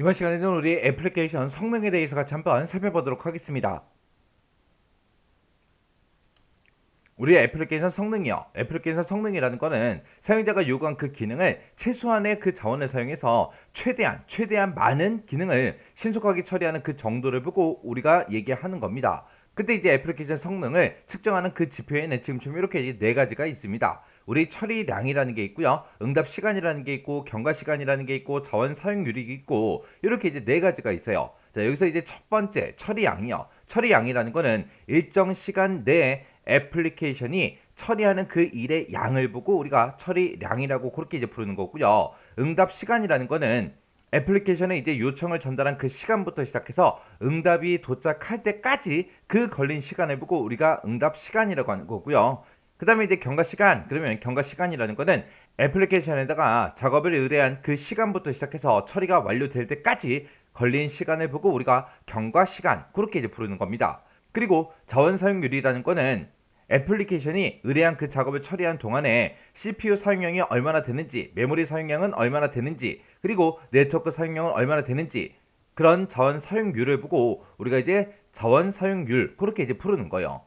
이번 시간에는 우리 애플리케이션 성능에 대해서 같이 한번 살펴보도록 하겠습니다. 우리 애플리케이션 성능이요. 애플리케이션 성능이라는 거는 사용자가 요구한 그 기능을 최소한의 그 자원을 사용해서 최대한 최대한 많은 기능을 신속하게 처리하는 그 정도를 보고 우리가 얘기하는 겁니다. 그때 이제 애플리케이션 성능을 측정하는 그 지표에는 지금처럼 이렇게 네 가지가 있습니다. 우리 처리량이라는 게 있고요. 응답 시간이라는 게 있고 경과 시간이라는 게 있고 자원 사용률이 있고 이렇게 이제 네 가지가 있어요. 자, 여기서 이제 첫 번째 처리량이요. 처리량이라는 거는 일정 시간 내에 애플리케이션이 처리하는 그 일의 양을 보고 우리가 처리량이라고 그렇게 이제 부르는 거고요. 응답 시간이라는 거는 애플리케이션에 이제 요청을 전달한 그 시간부터 시작해서 응답이 도착할 때까지 그 걸린 시간을 보고 우리가 응답 시간이라고 하는 거고요. 그 다음에 이제 경과 시간, 그러면 경과 시간이라는 거는 애플리케이션에다가 작업을 의뢰한 그 시간부터 시작해서 처리가 완료될 때까지 걸린 시간을 보고 우리가 경과 시간, 그렇게 이제 부르는 겁니다. 그리고 자원 사용률이라는 거는 애플리케이션이 의뢰한 그 작업을 처리한 동안에 CPU 사용량이 얼마나 되는지, 메모리 사용량은 얼마나 되는지, 그리고 네트워크 사용량은 얼마나 되는지 그런 자원 사용률을 보고 우리가 이제 자원 사용률 그렇게 이제 부르는 거예요.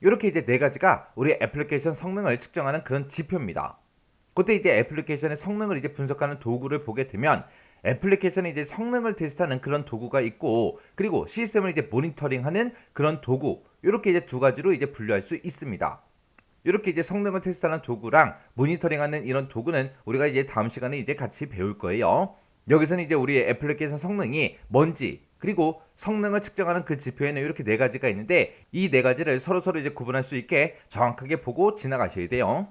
이렇게 이제 네 가지가 우리 애플리케이션 성능을 측정하는 그런 지표입니다. 그때 이제 애플리케이션의 성능을 이제 분석하는 도구를 보게 되면 애플리케이션의 이제 성능을 테스트하는 그런 도구가 있고 그리고 시스템을 이제 모니터링하는 그런 도구 이렇게 이제 두 가지로 이제 분류할 수 있습니다. 이렇게 이제 성능을 테스트하는 도구랑 모니터링하는 이런 도구는 우리가 이제 다음 시간에 이제 같이 배울 거예요. 여기서는 이제 우리 애플리케이션 성능이 뭔지 그리고 성능을 측정하는 그 지표에는 이렇게 네 가지가 있는데 이 네 가지를 서로 서로 이제 구분할 수 있게 정확하게 보고 지나가셔야 돼요.